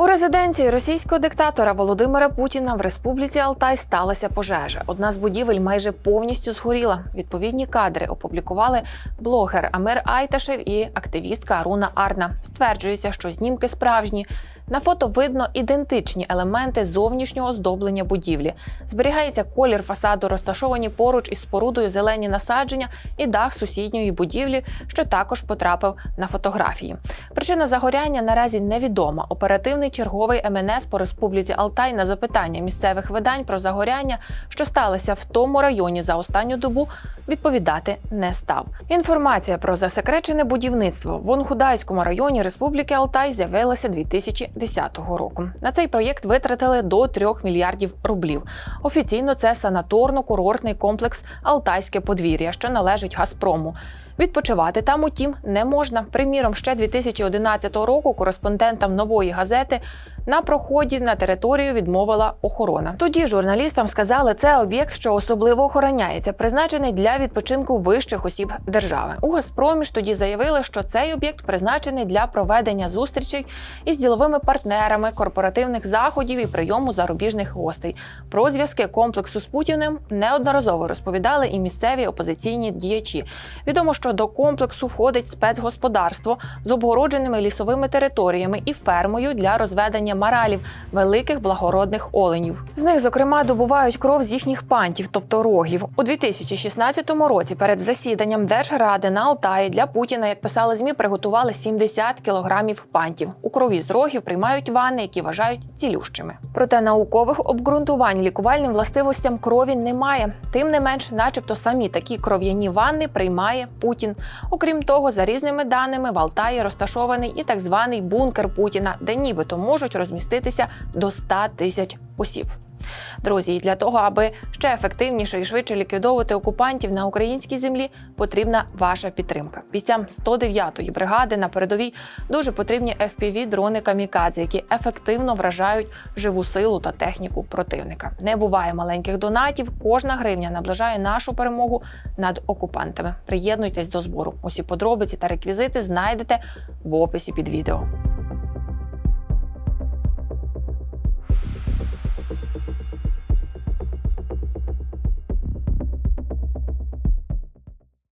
У резиденції російського диктатора Володимира Путіна в республіці Алтай сталася пожежа. Одна з будівель майже повністю згоріла. Відповідні кадри опублікували блогер Амир Айташев і активістка Аруна Арна. Стверджується, що знімки справжні. На фото видно ідентичні елементи зовнішнього оздоблення будівлі. Зберігається колір фасаду, розташовані поруч із спорудою зелені насадження і дах сусідньої будівлі, що також потрапив на фотографії. Причина загоряння наразі невідома. Оперативний черговий МНС по республіці Алтай на запитання місцевих видань про загоряння, що сталося в тому районі за останню добу, відповідати не став. Інформація про засекречене будівництво в Онгудайському районі Республіки Алтай з'явилася 2010 року. На цей проєкт витратили до 3 мільярдів рублів. Офіційно це санаторно-курортний комплекс Алтайське подвір'я, що належить Газпрому. Відпочивати там, утім, не можна. Приміром, ще 2011 року кореспондентам нової газети на проході на територію відмовила охорона. Тоді журналістам сказали, це об'єкт, що особливо охороняється, призначений для відпочинку вищих осіб держави. У Газпромі ж тоді заявили, що цей об'єкт призначений для проведення зустрічей із діловими партнерами, корпоративних заходів і прийому зарубіжних гостей. Про зв'язки комплексу з Путіним неодноразово розповідали і місцеві опозиційні діячі. Відомо, що до комплексу входить спецгосподарство з обгородженими лісовими територіями і фермою для розведення маралів, великих благородних оленів. З них, зокрема, добувають кров з їхніх пантів, тобто рогів. У 2016 році перед засіданням Держради на Алтаї для Путіна, як писали змі, приготували 70 кілограмів пантів. У крові з рогів приймають ванни, які вважають цілющими. Проте наукових обґрунтувань лікувальним властивостям крові немає. Тим не менш, начебто, самі такі кров'яні ванни приймає Путін. Окрім того, за різними даними в Алтаї розташований і так званий бункер Путіна, де нібито можуть розміститися до 100 тисяч осіб. Друзі, для того, аби ще ефективніше і швидше ліквідовувати окупантів на українській землі, потрібна ваша підтримка. Бійцям 109-ї бригади на передовій дуже потрібні fpv дрони камікадзе, які ефективно вражають живу силу та техніку противника. Не буває маленьких донатів. Кожна гривня наближає нашу перемогу над окупантами. Приєднуйтесь до збору. Усі подробиці та реквізити знайдете в описі під відео.